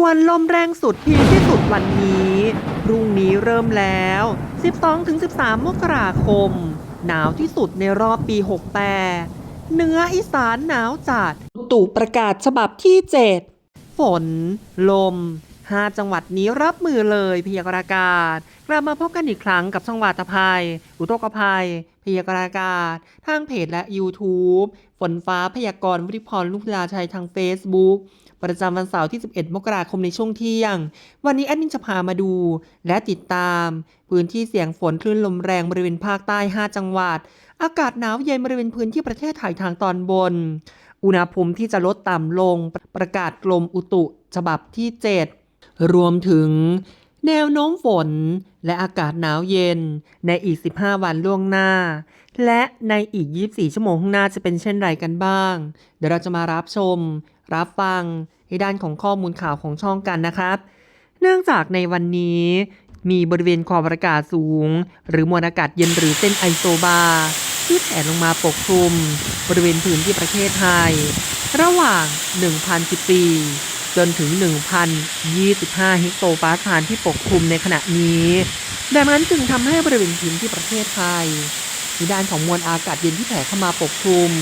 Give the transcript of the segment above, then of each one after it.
ด่วนลมแรงสุดพีคที่สุดวันนี้ พรุ่งนี้เริ่มแล้ว 12-13 มกราคม หนาวที่สุดในรอบปี 68 เหนืออีสานหนาวจัดอุตุประกาศฉบับที่ 7 ฝน ลม 5 จังหวัดนี้รับมือเลยพยากรณ์อากาศ กลับมาพบกันอีกครั้งกับช่องวาตภัย อุทกภัย พยากรณ์อากาศ ทางเพจและ YouTube ฝนฟ้าพยากรณ์วุฒิพรลุกลาชัยทาง Facebook ประจำวันเสาร์ที่ 11 มกราคมในช่วงเที่ยง วันนี้แอดมินจะพามาดู และติดตาม พื้นที่เสี่ยงฝนคลื่นลมแรงบริเวณภาคใต้ 5 จังหวัด อากาศหนาวเย็นบริเวณพื้นที่ประเทศไทยทางตอนบน อุณหภูมิที่จะลดต่ำลง ประกาศกรมอุตุฉบับที่ 7 รวมถึงแนวโน้มฝนและอากาศหนาวเย็นในอีก 15 วันล่วงหน้า และในอีก 24 ชั่วโมงข้างหน้าจะเป็นเช่นไรกันบ้าง เดี๋ยวเราจะมารับชม รับฟังในด้านของข้อมูลข่าวของช่องกันนะครับ เนื่องจากในวันนี้มีบริเวณความกดอากาศสูง หรือมวลอากาศเย็นหรือเส้นไอโซบาร์ที่แผ่ลงมาปกคลุม บริเวณพื้นที่ประเทศไทย ระหว่าง 1,014 จนถึง 1,025เฮกโตปาสาลที่ปกคลุมในขณะนี้ ดังนั้นจึงทำให้บริเวณพื้นที่ประเทศไทยมีด้านของมวลอากาศเย็นที่แผ่เข้ามาปกคลุม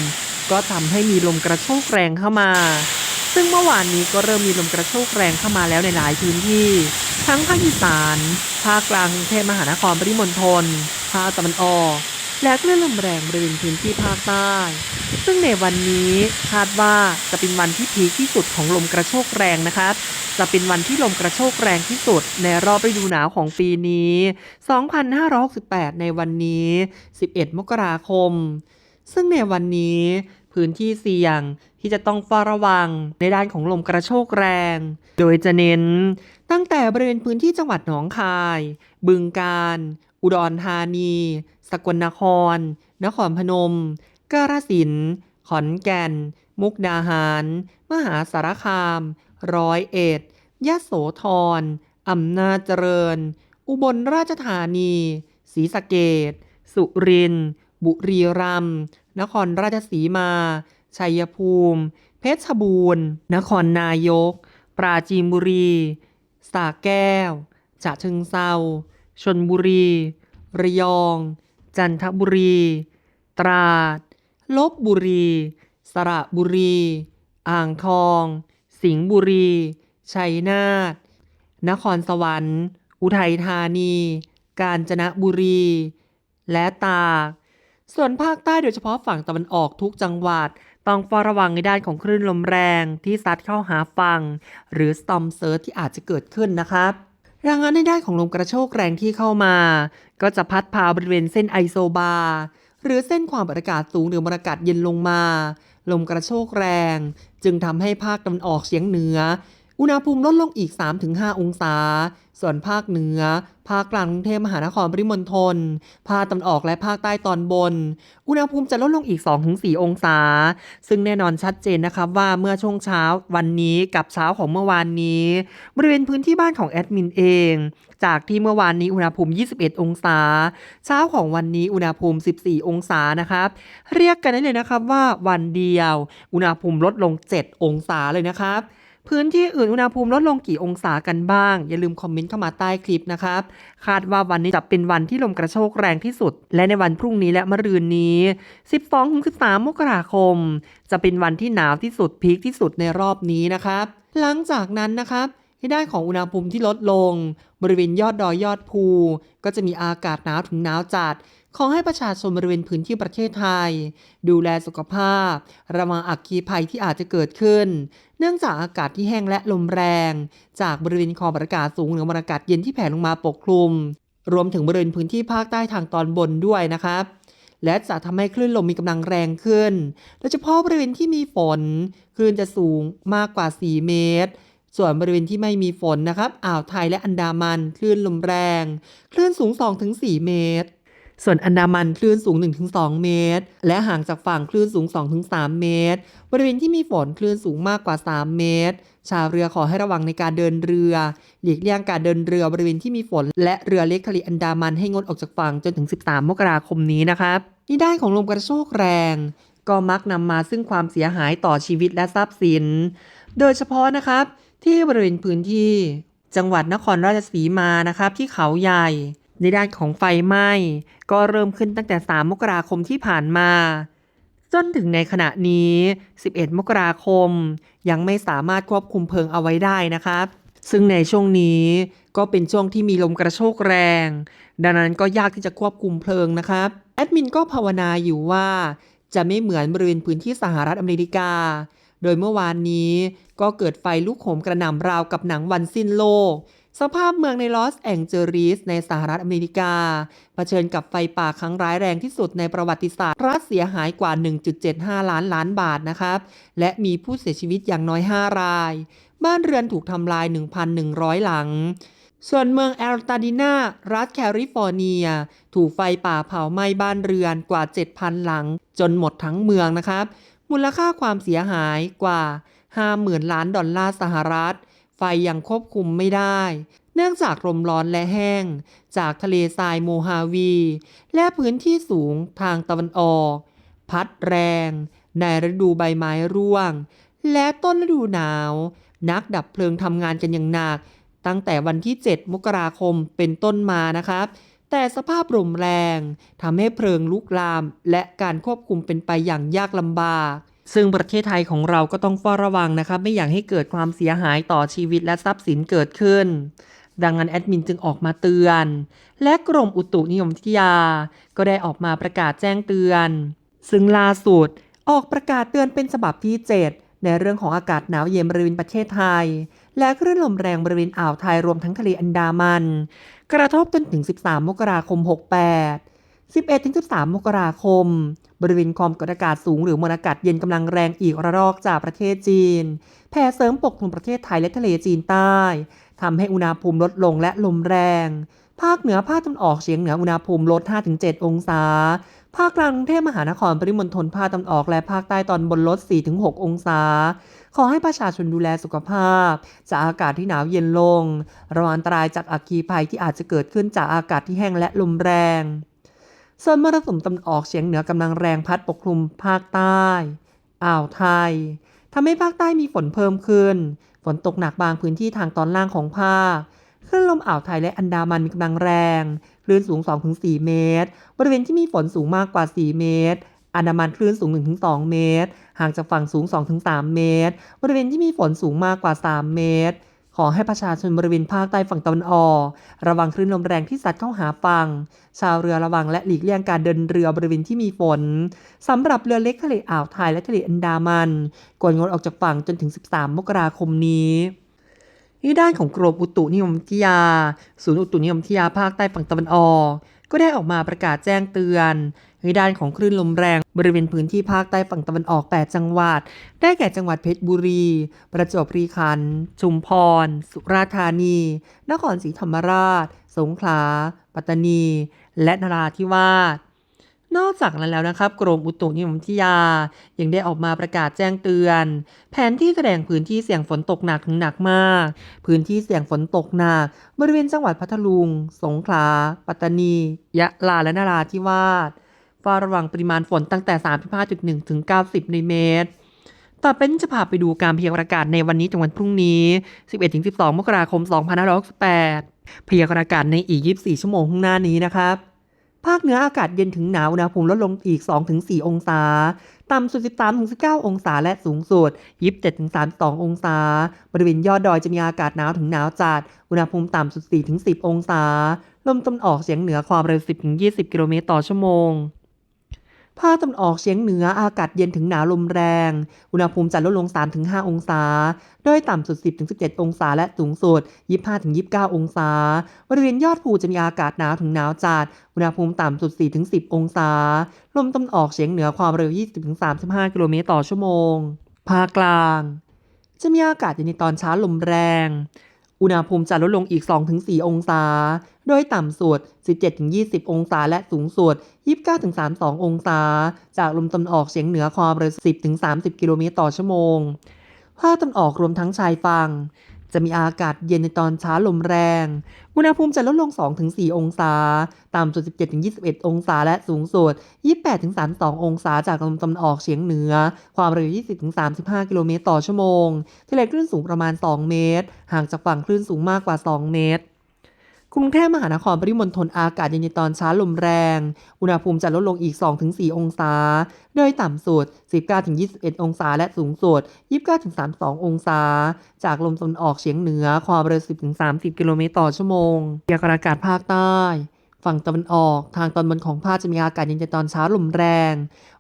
ก็ทำให้มีลมกระโชกแรงเข้ามา ซึ่งเมื่อวานนี้ก็เริ่มมีลมกระโชกแรงเข้ามาแล้วในหลายพื้นที่ ทั้งภาคอีสาน ภาคกลางกรุงเทพมหานครปริมณฑล ภาคตะวันออก และคลื่นลมแรงบริเวณพื้นที่ภาคใต้ ซึ่งในวันนี้คาดว่าจะเป็นวันที่พีคที่สุดของลมกระโชกแรงนะครับจะเป็นวันที่ลมกระโชกแรงที่สุดในรอบฤดูหนาวของปีนี้ 2568 ในวันนี้ 11 มกราคม ซึ่งในวันนี้พื้นที่เสี่ยงที่จะต้องเฝ้าระวังในด้านของลมกระโชกแรง โดยจะเน้นตั้งแต่บริเวณพื้นที่จังหวัดหนองคาย บึงกาฬ อุดรธานี สกลนคร นครพนม กาฬสินธุ์ขอนแก่น มุกดาหาร มหาสารคาม ร้อยเอ็ด ยะโสธร อำนาจเจริญ อุบลราชธานี ศรีสะเกด สุรินทร์ บุรีรัมย์ นครราชสีมา ชัยภูมิ เพชรบูรณ์ นครนายก ปราจีนบุรีสระแก้วฉะเชิงเซาชนบุรี ระยอง จันทบุรี ตราด ลบบุรี สระบุรี อ่างทอง สิงห์บุรี ชัยนาท นครสวรรค์ อุทัยธานี กาญจนบุรี และตาก ส่วนภาคใต้โดยเฉพาะฝั่งตะวันออกทุกจังหวัด ต้องเฝ้าระวังในด้านของคลื่นลมแรงที่ซัดเข้าหาฝั่งหรือ storm surge ที่อาจจะเกิดขึ้นนะครับดังนั้นในด้านของลมกระโชกแรงที่เข้ามา ก็จะพัดพาบริเวณเส้นไอโซบาร์หรือเส้นความกดอากาศสูงหรือมวลอากาศเย็นลงมา ลมกระโชกแรง จึงทำให้ภาคตะวันออกเฉียงเหนือ อุณหภูมิลดลงอีก 3-5 องศา ส่วนภาคเหนือ ภาคกลางกรุงเทพมหานครปริมณฑล ภาคตะวันออกและภาคใต้ตอนบน อุณหภูมิจะลดลงอีก 2-4 องศา ซึ่งแน่นอนชัดเจนนะครับว่าเมื่อช่วงเช้าวันนี้กับเช้าของเมื่อวานนี้ บริเวณพื้นที่บ้านของแอดมินเอง จากที่เมื่อวานนี้อุณหภูมิ 21 องศา เช้าของวันนี้อุณหภูมิ 14 องศานะครับ เรียกกันได้เลยนะครับว่าวันเดียว อุณหภูมิลดลง 7 องศาเลยนะครับ พื้นที่อื่นอุณหภูมิลดลงกี่องศากันบ้าง อย่าลืมคอมเมนต์เข้ามาใต้คลิปนะครับ คาดว่าวันนี้จะเป็นวันที่ลมกระโชกแรงที่สุด และในวันพรุ่งนี้และมะรืนนี้ 12-13 มกราคม จะเป็นวันที่หนาวที่สุดพีคที่สุดในรอบนี้นะครับ หลังจากนั้นนะครับที่ได้านของอุณหภูมิที่ลดลง บริเวณยอดดอยยอดภู ก็จะมีอากาศหนาวถึงหนาวจัด ขอให้ประชาชนบริเวณพื้นที่ประเทศไทย ดูแลสุขภาพ ระวังอัคคีภัยที่อาจจะเกิดขึ้น เนื่องจากอากาศที่แห้งและลมแรง จากบริเวณคอมอากาศสูงหรือมวลอากาศเย็นที่แผ่ลงมาปกคลุม รวมถึงบริเวณพื้นที่ภาคใต้ทางตอนบนด้วยนะครับและจะทำให้คลื่นลมมีกำลังแรงขึ้น โดยเฉพาะบริเวณที่มีฝน คลื่นจะสูงมากกว่า 4 เมตร ส่วนบริเวณที่ไม่มีฝนนะครับ อ่าวไทยและอันดามัน คลื่นลมแรง คลื่นสูง 2-4 เมตร ส่วนอันดามันคลื่นสูง 1-2 เมตร และห่างจากฝั่งคลื่นสูง 2-3 เมตร บริเวณที่มีฝนคลื่นสูงมากกว่า 3 เมตร ชาวเรือขอให้ระวังในการเดินเรือ หลีกเลี่ยงการเดินเรือบริเวณที่มีฝน และเรือเล็กทะเลอันดามันให้งดออกจากฝั่งจนถึง 13 มกราคมนี้นะครับนี่ด้านของลมกระโชกแรง ก็มักนำมาซึ่งความเสียหายต่อชีวิตและทรัพย์สิน โดยเฉพาะนะครับที่บริเวณพื้นที่จังหวัดนครราชสีมานะครับที่เขาใหญ่ ในด้านของไฟไหม้ ก็เริ่มขึ้นตั้งแต่ 3 มกราคมที่ผ่านมา จนถึงในขณะนี้ 11 มกราคม ยังไม่สามารถควบคุมเพลิงเอาไว้ได้นะครับ ซึ่งในช่วงนี้ก็เป็นช่วงที่มีลมกระโชกแรง ดังนั้นก็ยากที่จะควบคุมเพลิงนะครับ แอดมินก็ภาวนาอยู่ว่าจะไม่เหมือนบริเวณพื้นที่สหรัฐอเมริกา โดยเมื่อวานนี้ก็เกิดไฟลุกโหมกระหน่ำราวกับหนังวันสิ้นโลก สภาพเมืองในลอสแองเจลิสในสหรัฐอเมริกา เผชิญกับไฟป่าครั้งร้ายแรงที่สุดในประวัติศาสตร์รัฐเสียหายกว่า 1.75 ล้านล้านบาทนะครับ และมีผู้เสียชีวิตอย่างน้อย 5 ราย บ้านเรือนถูกทำลาย 1,100 หลัง ส่วนเมืองแอลตาดินารัฐแคลิฟอร์เนีย ถูกไฟป่าเผาไหม้บ้านเรือนกว่า 7,000 หลัง จนหมดทั้งเมืองนะครับ มูลค่าความเสียหายกว่า 50,000 ล้านดอลลาร์สหรัฐ ไฟยังควบคุมไม่ได้ เนื่องจากลมร้อนและแห้ง จากทะเลทรายโมฮาวี และพื้นที่สูงทางตะวันออก พัดแรง ในฤดูใบไม้ร่วง และต้นฤดูหนาว นักดับเพลิงทำงานกันอย่างหนัก ตั้งแต่วันที่ 7 มกราคมเป็นต้นมานะครับแต่สภาพลมแรงทำให้เพลิงลุกลาม และการควบคุมเป็นไปอย่างยากลำบาก ซึ่งประเทศไทยของเราก็ต้องเฝ้าระวังนะครับ ไม่อยากให้เกิดความเสียหายต่อชีวิตและทรัพย์สินเกิดขึ้น ดังนั้นแอดมินจึงออกมาเตือน และกรมอุตุนิยมวิทยา ก็ได้ออกมาประกาศแจ้งเตือน ซึ่งล่าสุดออกประกาศเตือนเป็นฉบับที่ 7 ในเรื่องของอากาศหนาวเย็นบริเวณประเทศไทย และคลื่นลมแรงบริเวณอ่าวไทยรวมทั้งทะเลอันดามัน กระทบจนถึง 13 มกราคม 68 11-13 มกราคม บริเวณความกดอากาศสูงหรือมวลอากาศเย็นกำลังแรงอีกระลอกจากประเทศจีน แผ่เสริมปกคลุมประเทศไทยและทะเลจีนใต้ทำให้อุณหภูมิลดลงและลมแรง ภาคเหนือภาคตะวันออกเฉียงเหนืออุณหภูมิลด 5-7 องศา ภาคกลางกรุงเทพมหานครปริมณฑลภาคตะวันออกและภาคใต้ตอนบนลด 4-6 องศา ขอให้ประชาชนดูแลสุขภาพ จากอากาศที่หนาวเย็นลง ระวังอันตรายจากอัคคีภัยที่อาจจะเกิดขึ้นจากอากาศที่แห้งและลมแรง ส่วนมรสุมตะวันออกเฉียงเหนือกำลังแรงพัดปกคลุมภาคใต้ อ่าวไทยทำให้ภาคใต้มีฝนเพิ่มขึ้น ฝนตกหนักบางพื้นที่ทางตอนล่างของภาคคลื่นลมอ่าวไทยและอันดามันมีกำลังแรง คลื่นสูง 2-4 เมตร บริเวณที่มีฝนสูงมากกว่า 4 เมตร อันดามันคลื่นสูง 1-2 เมตร ห่างจากฝั่งสูง 2-3 เมตร บริเวณที่มีฝนสูงมากกว่า 3 เมตร ขอให้ประชาชนบริเวณภาคใต้ฝั่งตะวันออก ระวังคลื่นลมแรงที่ซัดเข้าหาฝั่ง ชาวเรือระวังและหลีกเลี่ยงการเดินเรือบริเวณที่มีฝน สำหรับเรือเล็กทะเลอ่าวไทยและทะเลอันดามันควรงดออกจากฝั่งจนถึง 13 มกราคมนี้ที่ด้านของกรมอุตุนิยมวิทยา ศูนย์อุตุนิยมวิทยาภาคใต้ฝั่งตะวันออก ก็ได้ออกมาประกาศแจ้งเตือนในด้านของคลื่นลมแรงบริเวณพื้นที่ภาคใต้ฝั่งตะวันออก 8 จังหวัด ได้แก่จังหวัดเพชรบุรี ประจวบคีรีขันธ์ชุมพร สุราษฎร์ธานี นครศรีธรรมราช สงขลา ปัตตานี และนราธิวาส นอกจากนั้นแล้วนะครับกรมอุตุนิยมวิทยา ยังได้ออกมาประกาศแจ้งเตือน แผนที่แสดงพื้นที่เสี่ยงฝนตกหนักถึงหนักมาก พื้นที่เสี่ยงฝนตกหนัก บริเวณจังหวัดพัทลุง สงขลา ปัตตานี ยะลาและนราธิวาสเฝ้าระวังปริมาณฝนตั้งแต่ 35.1 ถึง 90มิลิเมตรต่อไปนี้จะพาไปดูการพยากรณ์อากาศในวันนี้ถึงวันพรุ่งนี้ 11-12 มกราคม 2568พยากรณ์อากาศในอีก 24 ชั่วโมงข้างหน้านี้นะครับ ภาคเหนืออากาศเย็นถึงหนาวอุณหภูมิลดลงอีก 2-4 องศา ต่ำสุด 13-19 องศาและสูงสุด 27-32 องศา บริเวณยอดดอยจะมีอากาศหนาวถึงหนาวจัด อุณหภูมิต่ำสุด 4-10 องศา ลมตะวันออกเฉียงเหนือความเร็ว 10-20 กิโลเมตรต่อชั่วโมง ภาคตะวันออกเฉียงเหนืออากาศเย็นถึงหนาวลมแรง อุณหภูมิจะลดลง 3-5 องศา โดยต่ำสุด 10-17 องศาและสูงสุด 25-29 องศา บริเวณยอดภูจะมีอากาศหนาวถึงหนาวจัด อุณหภูมิต่ำสุด 4-10 องศา ลมตะวันออกเฉียงเหนือความเร็ว 20-35 กิโลเมตรต่อชั่วโมง ภาคกลาง จะมีอากาศเย็นในตอนเช้าลมแรง อุณหภูมิจะลดลงอีก 2-4 องศา โดยต่ำสุด 17-20 องศา และสูงสุด 29-32 องศา จากลมตะวันออกเฉียงเหนือความเร็ว 10-30 กิโลเมตรต่อชั่วโมง ภาคตะวันออกรวมทั้งชายฝั่งจะมีอากาศเย็นในตอนเช้าลมแรง อุณหภูมิจะลดลง 2-4 องศา ต่ำสุด 17-21 องศา และสูงสุด 28-32 องศา จากลมตะวันออกเฉียงเหนือ ความเร็ว 20-35 กิโลเมตรต่อชั่วโมง ทะเลคลื่นสูงประมาณ 2 เมตร ห่างจากฝั่งคลื่นสูงมากกว่า 2 เมตร กรุงเทพมหานครปริมณฑลอากาศเย็นในตอนเช้าลมแรง อุณหภูมิจะลดลงอีก 2-4 องศา โดยต่ำสุด 19-21 องศา และสูงสุด 29-32 องศา จากลมตะวันออกเฉียงเหนือความเร็ว 10-30 กิโลเมตรต่อชั่วโมงยากรอากาศภาคใต้ ฝั่งตะวันออกทางตอนบนของภาคจะมีอากาศเย็นในตอนเช้าลมแรง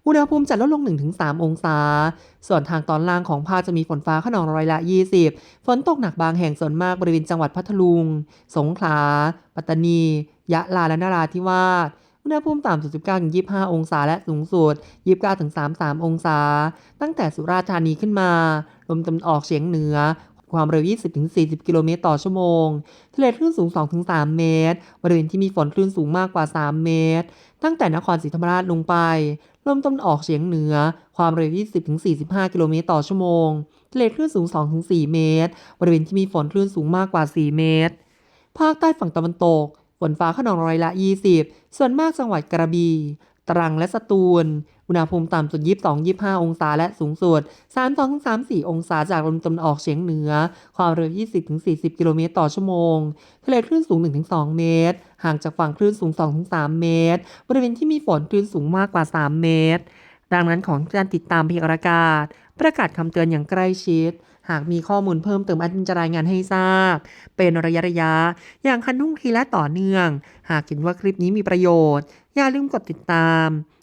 อุณหภูมิจะลดลง 1-3 องศา ส่วนทางตอนล่างของภาคจะมีฝนฟ้าขนองร้อยละ 20 ฝนตกหนักบางแห่งส่วนมากบริเวณจังหวัดพัทลุง สงขลา ปัตตานี ยะลา และนราธิวาส อุณหภูมิต่ำสุด 19-25 องศาและสูงสุด 29-33 องศา ตั้งแต่สุราษฎร์ธานีขึ้นมา ลมตะวันออกเฉียงเหนือ ความเร็ว 20-40 กิโลเมตรต่อชั่วโมง ทะเลคลื่นสูง 2-3 เมตร บริเวณที่มีฝนคลื่นสูงมากกว่า 3 เมตร ตั้งแต่นครศรีธรรมราชลงไป ลมตะวันออกเฉียงเหนือ ความเร็ว 20-45 กิโลเมตรต่อชั่วโมง ทะเลคลื่นสูง 2-4 เมตร บริเวณที่มีฝนคลื่นสูงมากกว่า 4 เมตร ภาคใต้ฝั่งตะวันตก ฝนฟ้าขนองร้อยละ 20 ส่วนมากจังหวัดกระบี่ ตรังและสตูล อุณหภูมิต่ำสุด 22-25 องศา และสูงสุด 32-34 องศาจากลมตะวันออกเฉียงเหนือ ความเร็ว 20-40 กิโลเมตรต่อชั่วโมง ทะเลคลื่นสูง 1-2 เมตร ห่างจากฝั่งคลื่นสูง 2-3 เมตร บริเวณที่มีฝนคลื่นสูงมากกว่า 3 เมตร ดังนั้นของการติดตามพยากรณ์อากาศ ประกาศคำเตือนอย่างใกล้ชิดหากมีข้อมูลเพิ่มเติมอดมินจะรายงานให้ทราบ เป็นระยะระยะ อย่างคันทุ่งทีและต่อเนื่อง หากเห็นว่าคลิปนี้มีประโยชน์ อย่าลืมกดติดตาม